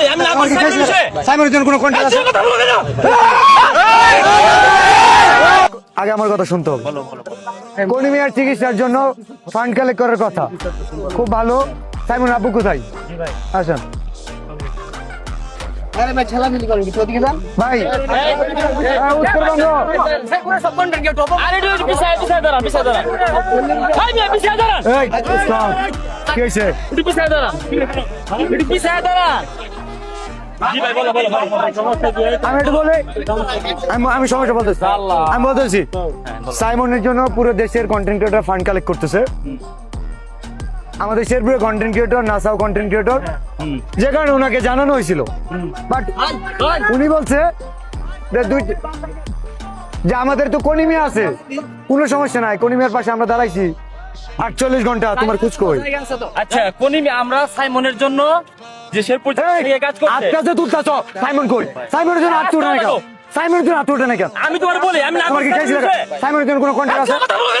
বলি আমি না বলি সাইমনের জন্য কোনো কন্ট্যাক্ট আছে কথা বলবে না আগে আমার কথা শুনতে হবে চিকিৎসার জন্য ফান্ড কালেক্ট করার কথা খুব ভালো সাইমন আপু কোথায় আসেন ভাই হ্যাঁ, উত্তরবঙ্গ. কি হয়েছে আমি একটু বলে আমি আমি সমস্যা বলতেছি। আমি বলতেছি সাইমনের জন্য পুরো দেশের কন্টেন্ট ক্রিয়েটর ফান্ড কালেক্ট করতেছে। আমাদের শেরপুরে কন্টেন্ট ক্রিয়েটর নাসাও কন্টেন্ট ক্রিয়েটর যে কারণে ওনাকে জানানো হয়েছিল। বাট উনি বলছে যে দুই যে আমাদের তো কনিমিয়া আছে। কোনো সমস্যা নাই কনিমিয়ার পাশে আমরা দাঁড়াইছি। আটচল্লিশ ঘণ্টা তোমার খোঁজ আচ্ছা কোনিমি আমরা সাইমনের জন্য যে শেরপুর এই কাজ করছে। আজকে যে তুলতাছ সাইমন কই? সাইমনের জন্য তুলে না কেন? সাইমনের জন্য তুলে না কেন? আমি তোমার বলি আমি না তোমার কি কেসে সাইমনের জন্য কোনো কন্ট্রাক্ট আছে? কথা বলবে